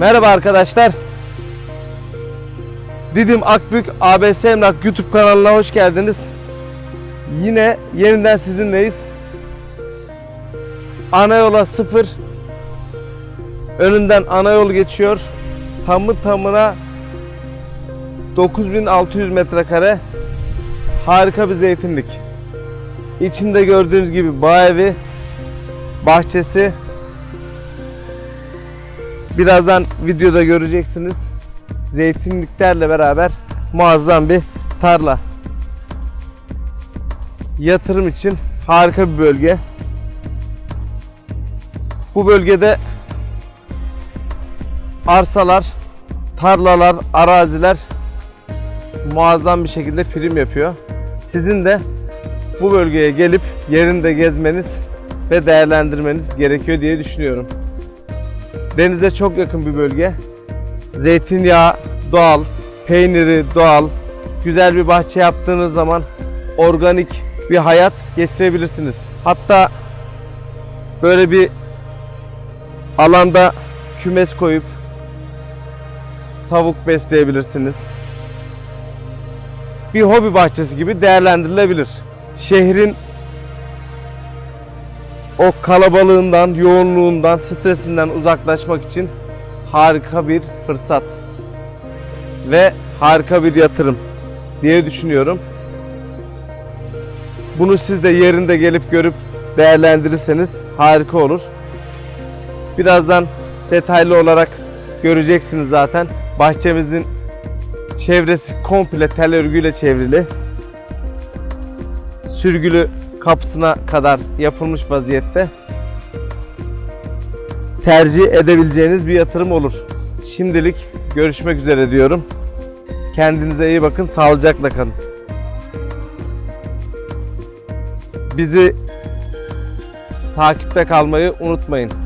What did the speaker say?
Merhaba arkadaşlar. Didim Akbük ABS Emlak YouTube kanalına hoş geldiniz. Yine yeniden sizinleyiz. Ana yola sıfır. Önünden ana yol geçiyor. Tamı tamına 9600 metrekare. Harika bir zeytinlik. İçinde gördüğünüz gibi bağ evi, bahçesi, Birazdan videoda göreceksiniz. Zeytinliklerle beraber muazzam bir tarla. Yatırım için harika bir bölge. Bu bölgede arsalar, tarlalar, araziler muazzam bir şekilde prim yapıyor. Sizin de bu bölgeye gelip yerinde gezmeniz ve değerlendirmeniz gerekiyor diye düşünüyorum. Denize çok yakın bir bölge. Zeytinyağı doğal, peyniri doğal. Güzel bir bahçe yaptığınız zaman organik bir hayat geçirebilirsiniz. Hatta böyle bir alanda kümes koyup tavuk besleyebilirsiniz. Bir hobi bahçesi gibi değerlendirilebilir. Şehrin o kalabalığından, yoğunluğundan, stresinden uzaklaşmak için harika bir fırsat ve harika bir yatırım diye düşünüyorum. Bunu siz de yerinde gelip görüp değerlendirirseniz harika olur. Birazdan detaylı olarak göreceksiniz zaten. Bahçemizin çevresi komple tel örgüyle çevrili. Sürgülü kapısına kadar yapılmış vaziyette. Tercih edebileceğiniz bir yatırım olur. Şimdilik görüşmek üzere diyorum. Kendinize iyi bakın, sağlıcakla kalın. Bizi takipte kalmayı unutmayın.